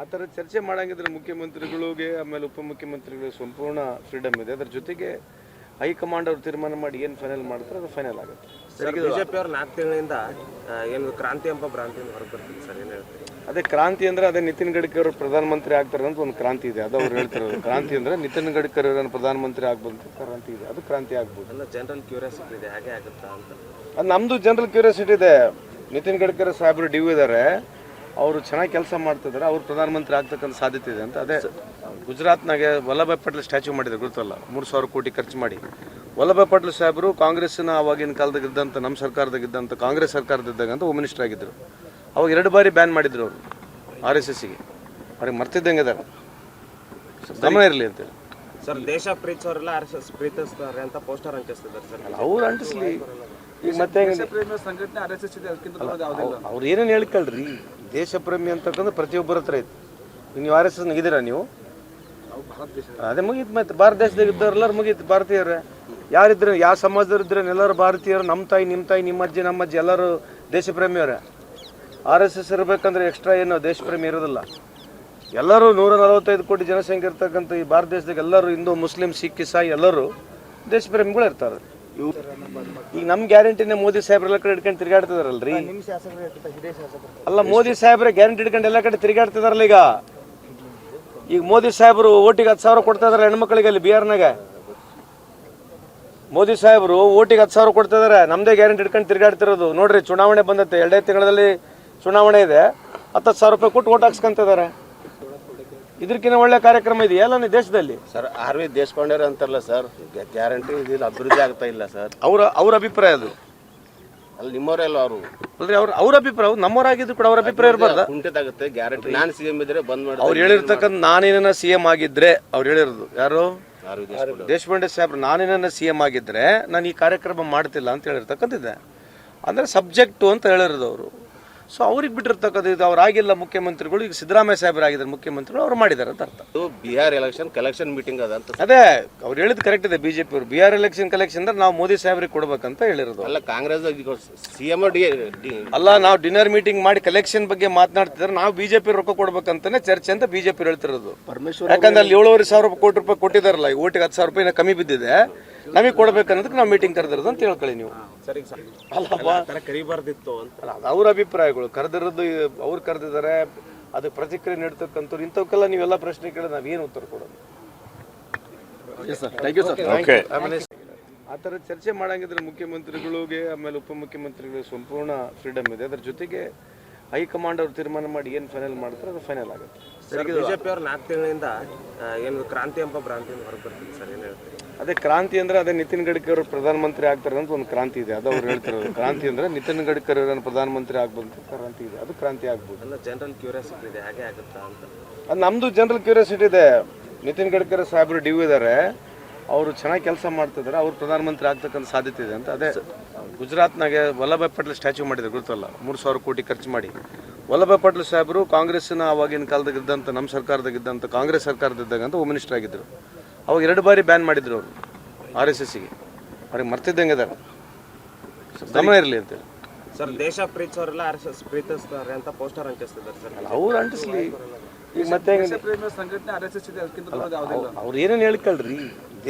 ಆ ಥರ ಚರ್ಚೆ ಮಾಡೋಂಗಿದ್ರೆ ಮುಖ್ಯಮಂತ್ರಿಗಳಿಗೆ ಆಮೇಲೆ ಉಪಮುಖ್ಯಮಂತ್ರಿಗಳಿಗೆ ಸಂಪೂರ್ಣ ಫ್ರೀಡಮ್ ಇದೆ. ಅದ್ರ ಜೊತೆಗೆ ಹೈಕಮಾಂಡ್ ಅವ್ರು ತೀರ್ಮಾನ ಮಾಡಿ ಏನು ಫೈನಲ್ ಮಾಡ್ತಾರೆ ಅದು ಫೈನಲ್ ಆಗುತ್ತೆ. ಸರ್ ಬಿಜೆಪಿ ಅವ್ರು ನಾಲ್ಕು ತಿಂಗಳಿಂದ ಏನು ಕ್ರಾಂತಿ ಎಂಬ ಭ್ರಾಂತಿ ಹೊರಗೆ ಬರ್ತಿದೆ ಸರ್ ಏನು ಹೇಳ್ತೀರಿ? ಅದೇ ಕ್ರಾಂತಿ ಅಂದ್ರೆ ಅದೇ ನಿತಿನ್ ಗಡ್ಕರಿ ಅವರು ಪ್ರಧಾನಮಂತ್ರಿ ಆಗ್ತಾರೆ ಅಂತ ಒಂದು ಕ್ರಾಂತಿ ಇದೆ. ಅದು ಅವ್ರು ಹೇಳ್ತಾರೆ ಕ್ರಾಂತಿ ಅಂದ್ರೆ ನಿತಿನ್ ಗಡ್ಕರಿ ಅವರನ್ನು ಪ್ರಧಾನಮಂತ್ರಿ ಆಗ್ಬೋದು ಕ್ರಾಂತಿ ಇದೆ. ಅದು ಕ್ರಾಂತಿ ಆಗ್ಬೋದು. ಅಲ್ಲ ಜನರಲ್ ಕ್ಯೂರಿಯಾಸಿಟಿ ಇದೆ ಹಾಗೆ ಆಗುತ್ತಾ ಅಂತ. ಅದು ನಮ್ಮದು ಜನರಲ್ ಕ್ಯೂರಿಯಾಸಿಟಿ ಇದೆ. ನಿತಿನ್ ಗಡ್ಕರಿ ಸಾಹೇಬರು ಡಿ ಇದ್ದಾರೆ ಅವರು ಚೆನ್ನಾಗಿ ಕೆಲಸ ಮಾಡ್ತಿದ್ದಾರೆ ಅವ್ರು ಪ್ರಧಾನಮಂತ್ರಿ ಆಗ್ತಕ್ಕಂಥ ಸಾಧ್ಯತೆ ಇದೆ ಅಂತ. ಅದೇ ಗುಜರಾತ್ನಾಗೆ ವಲ್ಲಭಾಯ್ ಪಟೇಲ್ ಸ್ಟ್ಯಾಚ್ಯೂ ಮಾಡಿದ್ರು ಗೊತ್ತಲ್ಲ? ಮೂರು ಸಾವಿರ ಕೋಟಿ ಖರ್ಚು ಮಾಡಿ. ವಲ್ಲಭಾಯ್ ಪಟೇಲ್ ಸಾಹೇಬರು ಕಾಂಗ್ರೆಸ್ಸಿನ ಆವಾಗಿನ ಕಾಲದಾಗಿದ್ದಂಥ ನಮ್ಮ ಸರ್ಕಾರದಾಗಿದ್ದಂಥ ಕಾಂಗ್ರೆಸ್ ಸರ್ಕಾರದಿದ್ದಾಗ ಅಂತ ಹೋಮ್ ಮಿನಿಸ್ಟರ್ ಆಗಿದ್ದರು ಅವಾಗ ಎರಡು ಬಾರಿ ಬ್ಯಾನ್ ಮಾಡಿದ್ರು ಅವರು ಆರ್ ಎಸ್ ಎಸ್ಸಿಗೆ. ಅವ್ರಿಗೆ ಮರ್ತಿದ್ದಂಗೆ ಇದ್ದಾರೆ. ಗಮನ ಇರಲಿ ಅಂತೇಳಿ ಸರ್ ದೇಶ ಪ್ರೀತಿಸೋರೆಲ್ಲ ಆರ್ ಎಸ್ ಎಸ್ ಪ್ರೀತಿಸ್ತಾರೆ ಅಂತ ಪೋಸ್ಟರ್ ಅಂಟಿಸ್ತಿದ್ದಾರೆ ಸರ್. ಅವ್ರು ಅಂಟಿಸ್ಲಿ. ಈಗ ಮತ್ತೆ ಸಂಘಟನೆ ಆರ್ ಎಸ್ ಎಸ್ ಇದೆ ಅದಕ್ಕಿಂತ ಅವ್ರು ಏನೇನು ಹೇಳ್ಕೊಳ್ರಿ? ದೇಶ ಪ್ರೇಮಿ ಅಂತಕ್ಕಂಥ ಪ್ರತಿಯೊಬ್ಬರ ಹತ್ರ ಐತೆ. ನೀವು ಆರ್ ಎಸ್ ಎಸ್ ಇದ್ದೀರಾ ನೀವು? ಅದೇ ಮುಗೀತು ಮತ್ತೆ. ಭಾರತ ದೇಶದಾಗ ಇದ್ದವ್ರೆಲ್ಲರೂ ಮುಗೀತು, ಭಾರತೀಯರೇ. ಯಾರಿದ್ರೆ, ಯಾವ ಸಮಾಜದವ್ರು ಇದ್ರೆ ಎಲ್ಲರೂ ಭಾರತೀಯರು, ನಮ್ಮ ತಾಯಿ, ನಿಮ್ಮ ತಾಯಿ, ನಿಮ್ಮ ಅಜ್ಜಿ, ನಮ್ಮ ಅಜ್ಜಿ, ಎಲ್ಲರೂ ದೇಶ ಪ್ರೇಮಿಯವರೇ ಆರ್ ಎಸ್ ಎಸ್ ಇರಬೇಕಂದ್ರೆ ಎಕ್ಸ್ಟ್ರಾ ಏನು ದೇಶ ಪ್ರೇಮಿ ಇರೋದಿಲ್ಲ. ಎಲ್ಲರೂ ನೂರ ನಲವತ್ತೈದು ಕೋಟಿ ಜನಸಂಖ್ಯೆ ಇರ್ತಕ್ಕಂಥ ಈ ಭಾರತ ದೇಶದಾಗ ಎಲ್ಲರೂ ಹಿಂದೂ, ಮುಸ್ಲಿಂ, ಸಿಖ್, ಇಸಾಯಿ ಎಲ್ಲರೂ ದೇಶ ಪ್ರೇಮಿಗಳು ಇರ್ತಾರೆ. ಈಗ ನಮ್ಮ ಗ್ಯಾರಂಟಿನೇ ಮೋದಿ ಸಾಹೇಬ್ರು ಎಲ್ಲ ಕಡೆ ಇಟ್ಕೊಂಡು ತಿರುಗಾಡ್ತಿದಾರಲ್ರಿ? ಅಲ್ಲ ಮೋದಿ ಸಾಹೇಬ್ರೆ ಗ್ಯಾರಂಟಿ ಇಟ್ಕೊಂಡು ಎಲ್ಲ ಕಡೆ ತಿರುಗಾಡ್ತಿದಾರಲ್ಲ ಈಗ? ಈಗ ಮೋದಿ ಸಾಹೇಬರು ಓಟಿಗೆ ಹತ್ತು ಸಾವಿರ ಕೊಡ್ತಾ ಇದಾರೆ ಹೆಣ್ಮಕ್ಳಿಗೆ ಅಲ್ಲಿ ಬಿಹಾರ್ನಾಗ? ಮೋದಿ ಸಾಹೇಬರು ಓಟಿಗೆ ಹತ್ತು ಸಾವಿರ ಕೊಡ್ತಾ ಇದಾರೆ ನಮ್ದೇ ಗ್ಯಾರಂಟಿ ಇಟ್ಕೊಂಡು ತಿರುಗಾಡ್ತಿರೋದು. ನೋಡ್ರಿ ಚುನಾವಣೆ ಬಂದತ್ತೆ ಎರಡೇ ತಿಂಗಳಲ್ಲಿ ಚುನಾವಣೆ ಇದೆ. ಹತ್ತು ಸಾವಿರ ರೂಪಾಯಿ ಕೊಟ್ಟು ಓಟ್ ಹಾಕ್ಸ್ಕೊಂತಿದ್ದಾರೆ ಇದಕ್ಕಿಂತ ಒಳ್ಳೆ ಕಾರ್ಯಕ್ರಮ ಇದೆ ಎಲ್ಲ ಈ ದೇಶದಲ್ಲಿ? ಸರ್ ಆರ್ ವಿ ಅಂತಾರಲ್ಲ ಸರ್ ಗ್ಯಾರಂಟಿ ಇದಿಲ್ಲ ಅಭಿವೃದ್ಧಿ ಆಗ್ತಾ ಇಲ್ಲ ಸರ್. ಅವರ ಅವ್ರ ಅಭಿಪ್ರಾಯ ಅದು? ಅಲ್ಲಿ ನಿಮ್ಮವರೇ ಅಲ್ಲ ಅವರು? ಅಂದ್ರೆ ಅವ್ರ ಅವ್ರ ಅಭಿಪ್ರಾಯ ನಮ್ಮವರಾಗಿದ್ರು ಕೂಡ ಅವ್ರ ಅಭಿಪ್ರಾಯ ಇರಬಾರ್ದ? ಕುಂಠಿತಾಗುತ್ತೆ ಗ್ಯಾರಂಟಿ. ನಾನು ಸಿ ಎಂ ಇದ್ರೆ ಬಂದ್ ಮಾಡಿ ಅವ್ರು ಹೇಳಿರ್ತಕ್ಕಂಥ ನಾನೇನ ಸಿ ಎಂ ಆಗಿದ್ರೆ ಅವ್ರು ಹೇಳಿರೋದು. ಯಾರು? R V Deshpande. ದೇಶಪಾಂಡೆ ಸಾಹೇಬ್ರು ನಾನೇನ ಸಿ ಎಂ ಆಗಿದ್ರೆ ನಾನು ಈ ಕಾರ್ಯಕ್ರಮ ಮಾಡ್ತಿಲ್ಲ ಅಂತ ಹೇಳಿರ್ತಕ್ಕಂಥದ್ದೆ. ಅಂದ್ರೆ ಸಬ್ಜೆಕ್ಟು ಅಂತ ಹೇಳಿರೋದು ಅವರು. ಸೊ ಅವ್ರಿಗೆ ಬಿಟ್ಟಿರ್ತಕ್ಕಂಥ ಇದು. ಅವ್ರು ಆಗಿಲ್ಲ ಮುಖ್ಯಮಂತ್ರಿಗಳು ಈಗ ಸಿದ್ದರಾಮಯ್ಯ ಸಾಹೇಬ್ರು ಆಗಿದ್ದಾರೆ ಮುಖ್ಯಮಂತ್ರಿಗಳು ಅವ್ರು ಮಾಡಿದ್ದಾರೆ ಅಂತ ಅರ್ಥ. ಇದು ಬಿಹಾರ್ ಎಲೆಕ್ಷನ್ ಕಲೆಕ್ಷನ್ ಮೀಟಿಂಗ್ ಅದ ಅಂತ ಅದೇ ಅವ್ರು ಹೇಳಿದ್ ಕರೆಕ್ಟ್ ಇದೆ ಬಿಜೆಪಿ ಅವರು. ಬಿಹಾರ್ ಎಲೆಕ್ಷನ್ ಕಲೆಕ್ಷನ್ ಅಂದ್ರೆ ನಾವು ಮೋದಿ ಸಾಹೇಬ್ರಿಗೆ ಕೊಡ್ಬೇಕಂತ ಹೇಳಿರೋದು. ಅಲ್ಲ ಕಾಂಗ್ರೆಸ್ ಸಿ ಎಂ ಡಿ ಅಲ್ಲ ನಾವು ಡಿನ್ನರ್ ಮೀಟಿಂಗ್ ಮಾಡಿ ಕಲೆಕ್ಷನ್ ಬಗ್ಗೆ ಮಾತನಾಡ್ತಿದ್ರೆ ನಾವು ಬಿಜೆಪಿ ರೊಕ್ಕ ಕೊಡ್ಬೇಕಂತಾನೆ ಚರ್ಚೆ ಅಂತ ಬಿಜೆಪಿ ಹೇಳ್ತಿರೋದು. ಯಾಕಂದ್ರೆ ಅಲ್ಲಿ ಏಳುವರೆ ಸಾವಿರ ಕೋಟಿ ರೂಪಾಯಿ ಕೊಟ್ಟಿದಾರಲ್ಲ ಈ ಓಟಿಗೆ ಹತ್ತು ಸಾವಿರ ರೂಪಾಯಿ ಕಮ್ಮಿ ಬಿದ್ದಿದೆ. ನಮಗೆ ಕೊಡ್ಬೇಕನ್ನೋದಕ್ಕೆ ನಾವು ಮೀಟಿಂಗ್ ಕರೆದಿರೋದು ಅಂತ ಹೇಳ್ಕೊಳ್ಳಿ ನೀವು. ಸರಿ ಸರ್. ಅಲ್ಲಪ್ಪ ಕರಿಬಾರ್ದಿತ್ತು ಅಂತ. ಅಲ್ಲ, ಅದು ಅವ್ರ ಅಭಿಪ್ರಾಯಗಳು. ಕರೆದಿರೋದು ಅವ್ರು ಕರೆದಿದ್ದಾರೆ ಅದಕ್ಕೆ ಪ್ರತಿಕ್ರಿಯೆ ನೀಡ್ತಕ್ಕಂಥವ್ರು ಇಂಥವಕ್ಕೆಲ್ಲ ನೀವೆಲ್ಲ ಪ್ರಶ್ನೆ ಕೇಳಿದ್ರೆ ನಾವೇನು ಉತ್ತರ ಕೊಡೋದು? ಆ ಥರ ಚರ್ಚೆ ಮಾಡಂಗಿದ್ರೆ ಮುಖ್ಯಮಂತ್ರಿಗಳಿಗೆ ಆಮೇಲೆ ಉಪಮುಖ್ಯಮಂತ್ರಿಗಳಿಗೆ ಸಂಪೂರ್ಣ ಫ್ರೀಡಮ್ ಇದೆ. ಅದ್ರ ಜೊತೆಗೆ ಹೈಕಮಾಂಡ್ ಅವರು ತೀರ್ಮಾನ ಮಾಡಿ ಏನು ಫೈನಲ್ ಮಾಡ್ತಾರೆ ಅದು ಫೈನಲ್ ಆಗುತ್ತೆ. ಸರ್ ಬಿಜೆಪಿ ಅವ್ರು ನಾಲ್ಕು ತಿಂಗಳಿಂದ ಏನು ಕ್ರಾಂತಿ ಎಂಬ ಭ್ರಾಂತಿ ಹೊರಗೆ ಬರ್ತೀವಿ ಸರ್ ಏನು ಹೇಳ್ತೀರಿ? ಅದೇ ಕ್ರಾಂತಿ ಅಂದ್ರೆ ಅದೇ ನಿತಿನ್ ಗಡ್ಕರಿ ಅವರು ಪ್ರಧಾನಮಂತ್ರಿ ಆಗ್ತಾರೆ ಅಂತ ಒಂದು ಕ್ರಾಂತಿ ಇದೆ. ಅದು ಅವ್ರು ಹೇಳ್ತಿರೋದು. ಕ್ರಾಂತಿ ಅಂದ್ರೆ ನಿತಿನ್ ಗಡ್ಕರಿ ಅವರನ್ನು ಪ್ರಧಾನಮಂತ್ರಿ ಆಗ್ಬೋದು ಕ್ರಾಂತಿ ಇದೆ. ಅದು ಕ್ರಾಂತಿ ಆಗ್ಬೋದು. ಅಲ್ಲ ಜನರಲ್ ಕ್ಯೂರಿಯಾಸಿಟಿ ಇದೆ. ಹಾಗೆ ಆಗುತ್ತಾ ಅಂತ. ಅದು ನಮ್ಮದು ಜನರಲ್ ಕ್ಯೂರಿಯಾಸಿಟಿ ಇದೆ. ನಿತಿನ್ ಗಡ್ಕರಿ ಸಾಹೇಬರು ಡಿ ಇದ್ದಾರೆ ಅವರು ಚೆನ್ನಾಗಿ ಕೆಲಸ ಮಾಡ್ತಿದ್ದಾರೆ ಅವ್ರು ಪ್ರಧಾನಮಂತ್ರಿ ಆಗ್ತಕ್ಕಂಥ ಸಾಧ್ಯತೆ ಇದೆ ಅಂತ. ಅದೇ ಗುಜರಾತ್ನಾಗೆ ವಲ್ಲಭಾಯ್ ಪಟೇಲ್ ಸ್ಟ್ಯಾಚ್ಯೂ ಮಾಡಿದ್ರು ಗೊತ್ತಲ್ಲ? ಮೂರು ಸಾವಿರ ಕೋಟಿ ಖರ್ಚು ಮಾಡಿ. ವಲ್ಲಭಾಯ್ ಪಟೇಲ್ ಸಾಹೇಬರು ಕಾಂಗ್ರೆಸ್ಸಿನ ಆವಾಗಿನ ಕಾಲದಾಗಿದ್ದಂಥ ನಮ್ಮ ಸರ್ಕಾರದಾಗಿದ್ದಂಥ ಕಾಂಗ್ರೆಸ್ ಸರ್ಕಾರದಿದ್ದಾಗ ಅಂತ ಹೋಮ್ ಮಿನಿಸ್ಟರ್ ಆಗಿದ್ದರು ಅವಾಗ ಎರಡು ಬಾರಿ ಬ್ಯಾನ್ ಮಾಡಿದ್ರು ಅವರು ಆರ್ ಎಸ್ ಎಸ್ಸಿಗೆ ಅವ್ರಿಗೆ ಮರ್ತಿದ್ದಂಗೆ ಇದ್ದಾರೆ. ಗಮನ ಇರಲಿ ಅಂತೇಳಿ ಸರ್ ದೇಶ ಪ್ರೀತಿಸೋರೆಲ್ಲ ಆರ್ ಎಸ್ ಎಸ್ ಪ್ರೀತಿಸ್ತಾರೆ ಅಂತ ಪೋಸ್ಟರ್ ಅಂಟಿಸ್ತಿದ್ದಾರೆ ಸರ್. ಅವ್ರು ಅಂಟಿಸ್ಲಿ. ಈಗ ಮತ್ತೆ ಸಂಘಟನೆ ಆರ್ ಎಸ್ ಎಸ್ ಇದೆ ಅದಕ್ಕಿಂತ ಅವ್ರು ಏನೇನು ಹೇಳ್ಕೊಳ್ರಿ?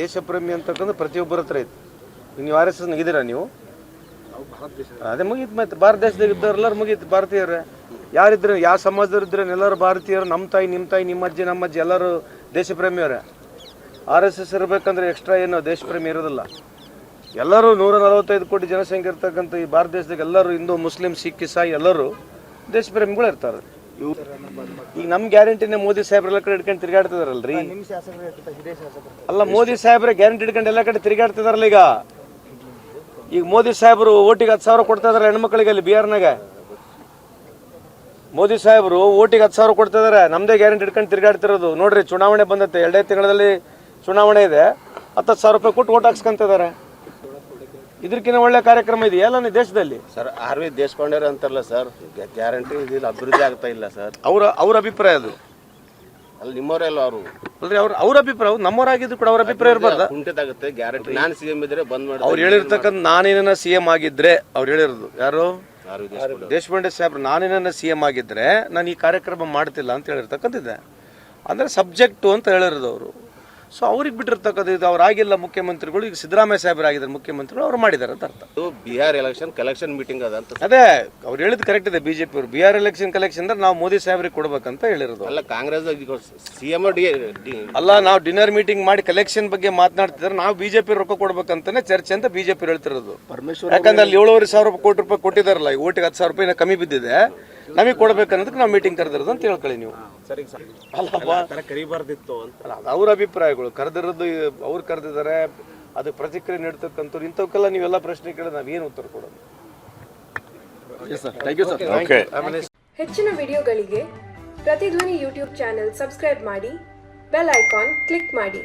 ದೇಶ ಪ್ರೇಮಿ ಅಂತಕ್ಕಂಥ ಪ್ರತಿಯೊಬ್ಬರ ಹತ್ರ ಐತೆ. ಈಗ ನೀವು ಆರ್ ಎಸ್ ಎಸ್ ಇದ್ದೀರಾ ನೀವು? ಅದೇ ಮುಗೀತು ಮತ್ತೆ. ಭಾರತ ದೇಶದಾಗ ಇದ್ದವ್ರೆಲ್ಲರೂ ಮುಗೀತು ಭಾರತೀಯರೇ. ಯಾರಿದ್ರು ಯಾವ ಸಮಾಜದವ್ರು ಇದ್ರೆ ಎಲ್ಲರೂ ಭಾರತೀಯರು ನಮ್ಮ ತಾಯಿ ನಿಮ್ಮ ತಾಯಿ ನಿಮ್ಮ ಅಜ್ಜಿ ನಮ್ಮ ಅಜ್ಜಿ ಎಲ್ಲರೂ ದೇಶ ಪ್ರೇಮಿಯವರೇ ಆರ್ ಎಸ್ ಎಸ್ ಇರಬೇಕಂದ್ರೆ ಎಕ್ಸ್ಟ್ರಾ ಏನು ದೇಶಪ್ರೇಮಿ ಇರೋದಿಲ್ಲ. ಎಲ್ಲರೂ ನೂರ ನಲವತ್ತೈದು ಕೋಟಿ ಜನಸಂಖ್ಯೆ ಇರ್ತಕ್ಕಂಥ ಈ ಭಾರತ ದೇಶದಾಗ ಎಲ್ಲರೂ ಹಿಂದೂ ಮುಸ್ಲಿಂ ಸಿಖ್ ಇಸಾಯಿ ಎಲ್ಲರೂ ದೇಶಪ್ರೇಮಿಗಳು ಇರ್ತಾರೆ. ಈಗ ನಮ್ಮ ಗ್ಯಾರಂಟಿನೇ ಮೋದಿ ಸಾಹೇಬ್ರು ಎಲ್ಲ ಕಡೆ ಇಟ್ಕೊಂಡು ತಿರುಗಾಡ್ತಿದಾರಲ್ರಿ. ಅಲ್ಲ ಮೋದಿ ಸಾಹೇಬ್ರೆ ಗ್ಯಾರಂಟಿ ಇಟ್ಕೊಂಡು ಎಲ್ಲ ಕಡೆ ತಿರುಗಾಡ್ತಿದಾರಲ್ಲ ಈಗ. ಈಗ ಮೋದಿ ಸಾಹೇಬ್ರು ಓಟಿಗೆ ಹತ್ತು ಸಾವಿರ ಕೊಡ್ತಾ ಇದಾರೆ ಹೆಣ್ಮಕ್ಳಿಗೆ ಅಲ್ಲಿ ಬಿಹಾರ್ನಾಗ. ಮೋದಿ ಸಾಹೇಬ್ರು ಓಟಿಗೆ ಹತ್ತು ಸಾವಿರ ಕೊಡ್ತಾ ಇದಾರೆ ನಮ್ದೇ ಗ್ಯಾರಂಟಿ ಇಟ್ಕೊಂಡು ತಿರುಗಾಡ್ತಿರೋದು. ನೋಡ್ರಿ ಚುನಾವಣೆ ಬಂದತ್ತೆ. ಎರಡೇ ತಿಂಗಳಲ್ಲಿ ಚುನಾವಣೆ ಇದೆ ಹತ್ತು ಸಾವಿರ ರೂಪಾಯಿ ಕೊಟ್ಟು ಓಟ್ ಹಾಕ್ಸ್ಕೊಂತಿದ್ದಾರೆ. ಇದಕ್ಕಿಂತ ಒಳ್ಳೆ ಕಾರ್ಯಕ್ರಮ ಇದೆಯಲ್ಲ ಎಲ್ಲ ದೇಶದಲ್ಲಿ? ಸರ್ ಆರ್ ವಿ ದೇಶಪಾಂಡೆ ಅಂತಾರಲ್ಲ ಸರ್ ಗ್ಯಾರಂಟಿ ಇದಿಲ್ಲ ಅಭಿವೃದ್ಧಿ ಆಗ್ತಾ ಇಲ್ಲ ಸರ್ ಅವರ ಅವ್ರ ಅಭಿಪ್ರಾಯ ಅದು. ಅಲ್ಲಿ ನಿಮ್ಮವರೇ ಅಲ್ಲ ಅವರು? ಅಂದ್ರೆ ಅವ್ರ ಅವ್ರ ಅಭಿಪ್ರಾಯ ನಮ್ಮವರಾಗಿದ್ದು ಕೂಡ ಅವ್ರ ಅಭಿಪ್ರಾಯ ಇರಬಾರ್ದ? ಕುಂಠಿತಾಗುತ್ತೆ ಗ್ಯಾರಂಟಿ ನಾನು ಸಿ ಎಂ ಇದ್ರೆ ಬಂದ್ ಮಾಡಿ ಅವ್ರು ಹೇಳಿರ್ತಕ್ಕಂಥ ನಾನೇನ ಸಿ ಎಂ ಆಗಿದ್ರೆ ಅವ್ರು ಹೇಳಿರೋದು ಯಾರು? ದೇಶಪಾಂಡೆ ಸಾಹೇಬ್ರು ನಾನೇನ ಸಿ ಎಂ ಆಗಿದ್ರೆ ನಾನು ಈ ಕಾರ್ಯಕ್ರಮ ಮಾಡ್ತಿಲ್ಲ ಅಂತ ಹೇಳಿರ್ತಕ್ಕಂಥದ್ದೆ. ಅಂದ್ರೆ ಸಬ್ಜೆಕ್ಟು ಅಂತ ಹೇಳಿರೋದು ಅವರು. ಸೊ ಅವ್ರಿಗೆ ಬಿಟ್ಟಿರ್ತಕ್ಕಂಥ ಇದು. ಅವ್ರು ಆಗಿಲ್ಲ ಮುಖ್ಯಮಂತ್ರಿಗಳು ಈಗ ಸಿದ್ದರಾಮಯ್ಯ ಸಾಹೇಬ್ರು ಆಗಿದ್ದಾರೆ ಮುಖ್ಯಮಂತ್ರಿಗಳು ಅವ್ರು ಮಾಡಿದ್ದಾರೆ ಅಂತ ಅರ್ಥ. ಇದು ಬಿಹಾರ್ ಎಲೆಕ್ಷನ್ ಕಲೆಕ್ಷನ್ ಮೀಟಿಂಗ್ ಅದ ಅಂತ. ಅದೇ ಅವ್ರು ಹೇಳಿದ್ ಕರೆಕ್ಟ್ ಇದೆ ಬಿಜೆಪಿ ಅವರು. ಬಿಹಾರ್ ಆರ್ ಎಲೆಕ್ಷನ್ ಕಲೆಕ್ಷನ್ ಅಂದ್ರೆ ನಾವು ಮೋದಿ ಸಾಹೇಬ್ರಿಗೆ ಕೊಡ್ಬೇಕಂತ ಹೇಳಿರೋದು. ಅಲ್ಲ ಕಾಂಗ್ರೆಸ್ ಸಿ ಎಂ ಡಿ ಅಲ್ಲ ನಾವು ಡಿನ್ನರ್ ಮೀಟಿಂಗ್ ಮಾಡಿ ಕಲೆಕ್ಷನ್ ಬಗ್ಗೆ ಮಾತನಾಡ್ತಿದ್ರೆ ನಾವು ಬಿಜೆಪಿ ರೊಕ್ಕ ಕೊಡ್ಬೇಕಂತಾನೆ ಚರ್ಚೆ ಅಂತ ಬಿಜೆಪಿ ಹೇಳ್ತಿರೋದು. ಯಾಕಂದ್ರೆ ಅಲ್ಲಿ ಏಳುವರೆ ಸಾವಿರ ರೂಪಾಯಿ ಕೋಟಿ ರೂಪಾಯಿ ಕೊಟ್ಟಿದಾರಲ್ಲ ಈ ಓಟಿಗೆ ಹತ್ತು ಸಾವಿರ ರೂಪಾಯಿ ಕಮ್ಮಿ ಬಿದ್ದಿದೆ. ನಮಗೆ ಕೊಡ್ಬೇಕನ್ನೋದಕ್ಕೆ ನಾವು ಮೀಟಿಂಗ್ ಕರೆದಿರೋದು ಅಂತ ಹೇಳ್ಕೊಳ್ಳಿ ನೀವು. ಸರ್ ಅಲ್ಲಪ್ಪ. ಕರಿಬಾರ್ದಿತ್ತು ಅಂತ. ಅಲ್ಲ, ಅದು ಅವ್ರ ಅಭಿಪ್ರಾಯಗಳು. ಕರೆದಿರೋದು ಅವ್ರು ಕರೆದಿದ್ದಾರೆ ಅದಕ್ಕೆ ಪ್ರತಿಕ್ರಿಯೆ ನೀಡ್ತಕ್ಕಂಥವ್ರು ಇಂಥವಕ್ಕೆಲ್ಲ ನೀವೆಲ್ಲ ಪ್ರಶ್ನೆ ಕೇಳಿದ್ರೆ ನಾವೇನು ಉತ್ತರ ಕೊಡೋದು? ಹೆಚ್ಚಿನ ವಿಡಿಯೋಗಳಿಗೆ ಪ್ರತಿಧ್ವನಿ ಯೂಟ್ಯೂಬ್ ಚಾನೆಲ್ ಸಬ್ಸ್ಕ್ರೈಬ್ ಮಾಡಿ ಬೆಲ್ ಐಕಾನ್ ಕ್ಲಿಕ್ ಮಾಡಿ.